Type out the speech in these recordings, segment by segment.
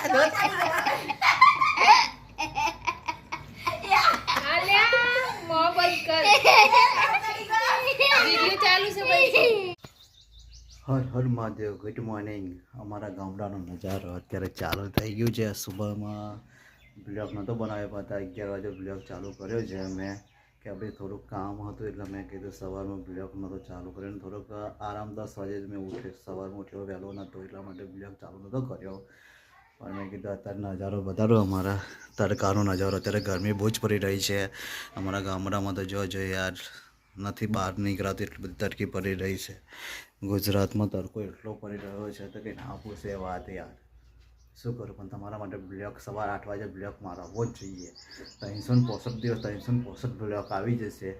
હર Har Mahadev good morning અમારા ગામડાનો નજારો અત્યારે ચાલુ થઈ ગયું છે સુબહમાં. બ્લોગ નહોતો બનાવ્યો પણ અત્યારે અગિયાર વાગે બ્લોગ ચાલુ કર્યો છે મેં કે ભાઈ થોડુંક કામ હતું એટલે મેં કીધું સવારમાં બ્લોગ નહોતો ચાલુ કર્યો અને થોડોક આરામ દસ વાગે જ મેં ઉઠ્યો. સવારમાં ઉઠ્યો વહેલો નહોતો એટલા માટે બ્લોગ ચાલુ નહોતો કર્યો. પણ મેં કીધું અત્યારે નજારો વધારો, અમારા તડકાનો નજારો. અત્યારે ગરમી બહુ જ પડી રહી છે. અમારા ગામડામાં તો જો જોઈએ યાર, નથી બહાર નીકળાતી એટલી બધી તડકી પડી રહી છે. ગુજરાતમાં તડકો એટલો પડી રહ્યો છે તો કંઈ ના પૂછે વાત યાર. શું કરું? પણ તમારા માટે બ્લોક સવાર આઠ વાગે બ્લોક મારવો જ જોઈએ. ત્રણસો ને પોસઠ દિવસ ત્રણસો ને પોસઠ બ્લોક આવી જશે.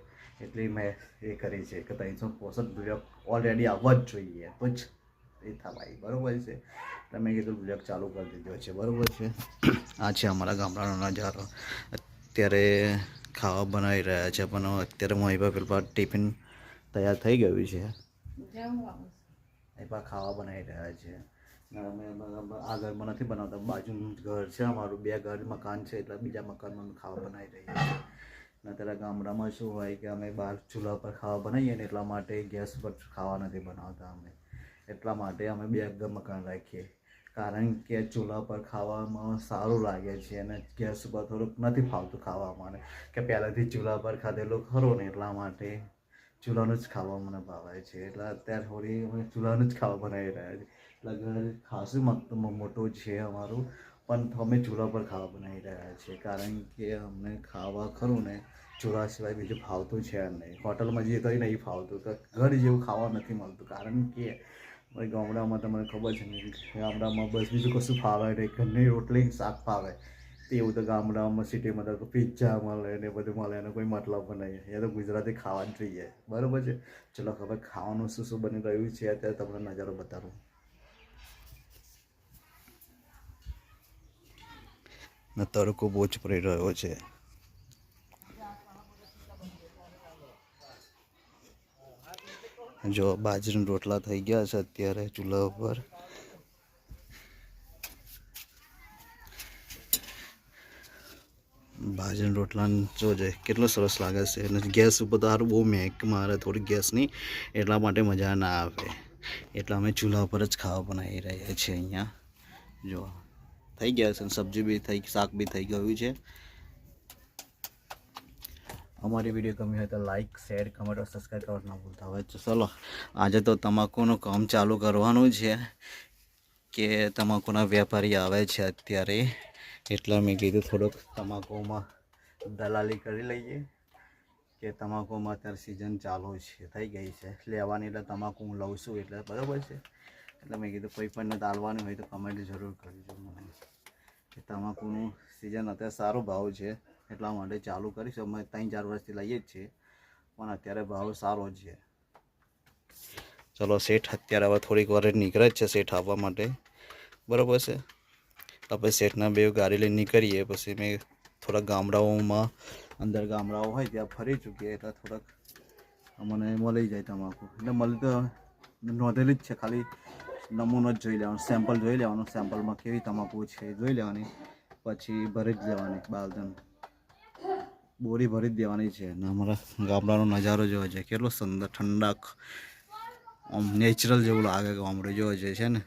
એટલી મેં એ કરી છે કે ત્રણસો પોસઠ બ્લોક ઓલરેડી આવવા જ જોઈએ. તો એ થવાય બરાબર છે. તમે કીધું બ્લેક ચાલુ કરી દીધો છે, બરાબર છે. આ છે અમારા ગામડાનો નજારો. અત્યારે ખાવા બનાવી રહ્યા છે, પણ અત્યારે અહીં પેલા ટિફિન તૈયાર થઈ ગયું છે. એ પણ ખાવા બનાવી રહ્યા છે. અમે આ ઘરમાં નથી બનાવતા, બાજુનું ઘર છે અમારું, બે ઘર મકાન છે, એટલે બીજા મકાનમાં ખાવા બનાવી રહ્યા છીએ. ને અત્યારે ગામડામાં શું હોય કે અમે બહાર ચૂલા પર ખાવા બનાવીએ ને એટલા માટે ગેસ પર ખાવા નથી બનાવતા અમે. એટલા માટે અમે બે મકાન રાખીએ. કારણ કે ચૂલા પર ખાવામાં સારું લાગે છે અને ગેસ ઉપર થોડુંક નથી ફાવતું ખાવામાં કે પહેલાંથી ચૂલા પર ખાધેલું ખરું ને એટલા માટે ચૂલાનું જ ખાવા મને ભાવે છે. એટલે અત્યારે થોડી અમે ચૂલાનું જ ખાવા બનાવી રહ્યા છીએ એટલે ઘર ખાસું મોટું છે અમારું. પણ અમે ચૂલા પર ખાવા બનાવી રહ્યા છીએ. કારણ કે અમને ખાવા ખરું ને ચૂલા સિવાય બીજું ફાવતું છે નહીં. હોટલમાં જઈએ તોય નહીં ફાવતું. ઘર જેવું ખાવા નથી મળતું. કારણ કે અમારી ગામડામાં તમને ખબર છે ને ગામડામાં બસ બીજું કશું ફાવે નહીં, ઘરની રોટલી શાક ફાવે. તેવું તો ગામડામાં, સિટીમાં તો પિઝા મળે ને બધું મળે, એનો કોઈ મતલબ નહીં. એ તો ગુજરાતી ખાવા જ જોઈએ બરાબર છે? ચલો, હવે ખાવાનું શું શું બની રહ્યું છે, અત્યારે તમને નજારો બતાવું. ને તડકો બહુ જ પડી રહ્યો છે. જો બાજરીના રોટલા થઈ ગયા છે અત્યારે ચૂલા ઉપર. બાજરીના રોટલા જોજે કેટલો સરસ લાગે છે. અને ગેસ ઉપર તો સારું બહુ મેક મારે થોડી ગેસની, એટલા માટે મજા ના આવે. એટલે અમે ચૂલા ઉપર જ ખાવા બનાવી રહ્યા છીએ અહીંયા. જો, થઈ ગયા છે સબ્જી બી થઈ, શાક બી થઈ ગયું છે. અમારી વીડિયો ગમી હોય તો લાઇક શેર કમેન્ટ સબસ્ક્રાઈબ કરવાનું ના ભૂલતા હોય. તો ચલો, આજે તો તમાકુનું કામ ચાલુ કરવાનું છે કે તમાકુના વેપારી આવે છે અત્યારે. એટલે મેં કીધું થોડોક તમાકુમાં દલાલી કરી લઈએ કે તમાકુમાં અત્યારે સિઝન ચાલુ છે, થઈ ગઈ છે. લેવાની એટલે તમાકુ હું લઉં છું એટલે બરાબર છે. એટલે મેં કીધું કોઈ પણને દાલવાનું હોય તો કમેન્ટ જરૂર કરજો મને. તમાકુનું સિઝન અત્યારે સારો ભાવ છે. એટલા માટે ચાલુ કરીશું. અમે ત્રણ ચાર વર્ષથી લઈએ જ છીએ, પણ અત્યારે ભાવ સારો જ છે. ચલો, શેઠ અત્યારે હવે થોડીક વાર નીકળે જ છે શેઠ આવવા માટે. બરાબર છે? આપણે શેઠના બે ગાડી લઈને નીકળીએ. પછી મેં થોડા ગામડાઓમાં, અંદર ગામડાઓ હોય ત્યાં ફરી ચૂકીએ એટલે થોડાક. અમને મળી જાય તમાકુ. એટલે મળી તો નોંધેલી જ છે, ખાલી નમૂનો જ જોઈ લેવાનો સેમ્પલ જોઈ લેવાનું સેમ્પલમાં કેવી તમાકુ છે જોઈ લેવાની, પછી ભરી જ લેવાની બાલદન બોરી ભરી જ દેવાની છે. અને અમારા ગામડાનો નજારો જોવો છે. કેટલો સુંદર, ઠંડક. આમ નેચરલ જેવું લાગે ગામડું જોવો છે છે ને.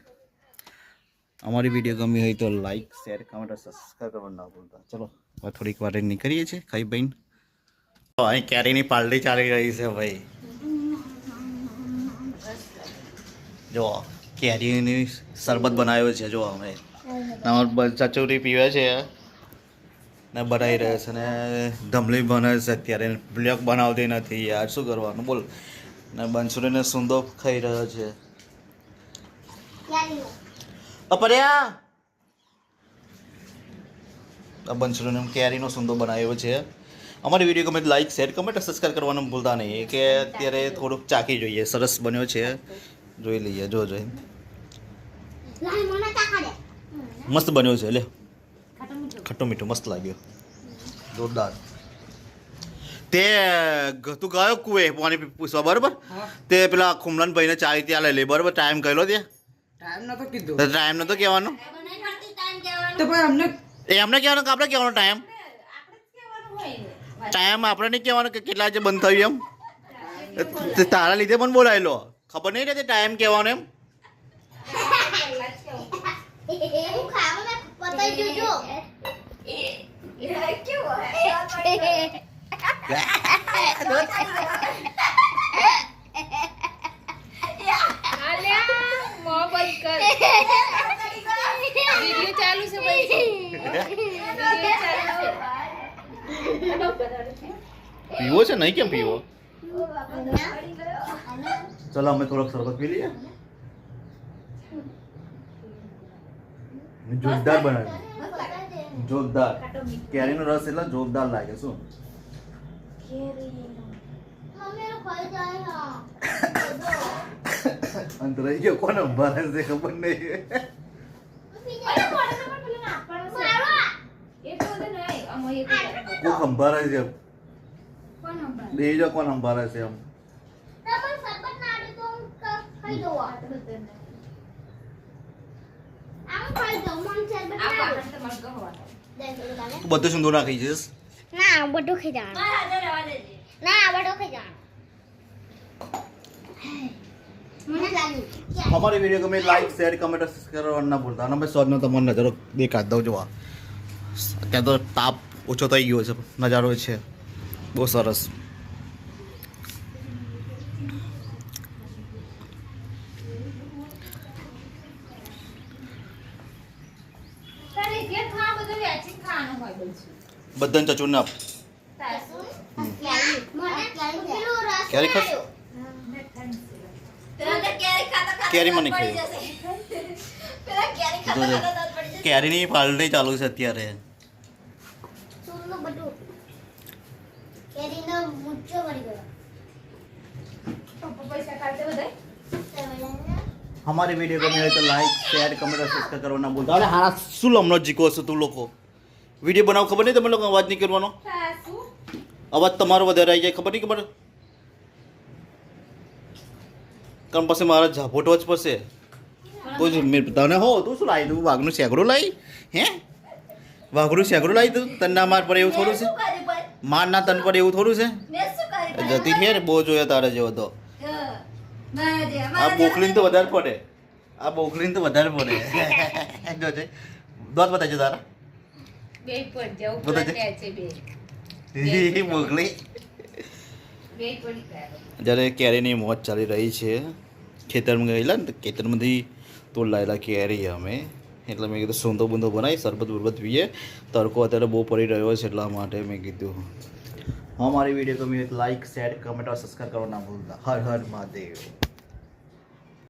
અમારી વીડિયો ગમી હોય તો લાઈક શેર કમેન્ટ સબસ્ક્રાઈબ કરવાનું ના ભૂલતા. ચલો, હવે થોડીક વાર નીકળીએ છીએ. ખાઈ બહીન તો અહીં કેરીની પાલટી ચાલી રહી છે ભાઈ. જો કેરીની શરબત બનાવ્યો છે. જો અમે. અમારા ચચોરી પીવે છે. ને બનાવી રહ્યા છે ને ધમલી બને છે અત્યારે. બ્લોક બનાવતી નથી યાર. શું કરવાનું? બોલ. ને બંસુરીને સુંદો ખાઈ રહ્યો છે. અપર્યા! બંસુરીને કેરીનો સુંદો બનાવ્યો છે. અમારી વીડિયો ગમે લાઈક શેર કમેન્ટ સબસ્ક્રાઈબ કરવાનું ભૂલતા નહીં. કે અત્યારે થોડુંક ચાકી જોઈએ. સરસ બન્યો છે. જોઈ લઈએ જો જોઈ મસ્ત બન્યો છે. લે. ખટ્ટો મીઠું મસ્ત લાગ્યો. જોરદાર. તે તું ગયો કુએ પાણી પૂછવા બરાબર? તે પેલા ખુમલાન ભાઈને ચાય ત્યાં લઈ લે બરાબર? ટાઈમ કહેલો તે. ટાઈમ નતો કીધું. ટાઈમ નતો કહેવાનો? તો પણ અમને એ એમને કહેવાનું કે આપણે કહેવાનો ટાઈમ. ટાઈમ આપણે નહીં કહેવાનો કે કેટલા જે બંધ થયું એમ? તે તારા લીધે પણ બોલાયેલો. ખબર નહીં રહેતી ટાઈમ કહેવાનો એમ? પતાઈ જોજો. આલ્યા, મોં બંધ કર. વિડિયો ચાલુ છે ચાલુ છે. પીવો છે? નહીં કેમ પીવો? ચલો અમે થોડોક શરબત પી લઈએ. જોરદાર બનાવ્યું જોરદાર. કેરીનો રસ એટલે જોરદાર લાગે શું? મમ્મી નો ખાઈ જાય હા અંત રહી ગયો. કોને ભરે છે ખબર નહીં. કોણ સંભાળે છે કોણ બે જો કોણ સંભાળે છે એમ? ના ખાઈ બધું ખાઈ આ ના સિંદૂર નાખી જઈશ ના બધું ખાઈ જવાનું. ના બધું ખાઈ જવાનું. અમારી વીડિયો ગમે લાઈક શેર કમેન્ટ સબસ્ક્રાઈબ કરવાનું ના ભૂલતા. અને અમે સ્વાદનો તમને નજારો દેખાડ દઉં જોવા ત્યાં તો તાપ ઓછો થઈ ગયો છે નજારો છે. બહુ સરસ તારે ઘેર ખાવા બધું વેચીને ખાવાનું હોય બધું. બધાને ચચુર ના તારે મને ક્યારે ખાસ? કેરી મને ખાઈ કેરીની પાલટી ચાલુ છે અત્યારે. અમારી બધું કેરીનો મુચ્ચો મરી ગયો પપ્પા પૈસા કાઢે બધાય? અમારી વીડિયો ગમે હોય તો લાઈક શેર કમેન્ટ સબસ્ક્રાઈબ કરવાનું વીડિયો બનાવ, ખબર નહીં તમે લોકો અવાજ નહીં કરવાનો? અવાજ તમારો વધારે આવી જાય, ખબર નહીં ખબર કારણ પછી મારા ઝાપોટો જ પડશે. કોઈ જ તને હો, તું શું લાવી તું? વાઘનું શેકડું લાવી? હે? વાઘનું શેકડું લાવી તું? તને ના માર પર એવું થોડું છે? માર ના તન પર એવું થોડું છે? જતી છે બહુ જોયો તારે જેવો તો. આ બોકલીને તો વધારે પડે. આ બોકલીને તો વધારે પડે. જોજે દોત બતાવજો તારા. બે પડી જાઓ, બધા છે? ત્યાં છે બે. બોકલી બે પડી ગયા. જ્યારે કેરીની મોજ ચાલી રહી છે ખેતરમાં ગયેલા ને ખેતરમાંથી તો લાયેલા કેરી અમે. એટલે મેં કીધું સુંદો બુંદો બનાવી શરબત બરબત પીએ. તડકો અત્યારે બહુ પડી રહ્યો છે એટલા માટે મેં કીધું. હા મારી વીડિયો ગમી તો લાઈક શેર કમેન્ટ और સબસ્ક્રાઈબ કરવા ના ભૂલતા. હર હર મહાદેવ.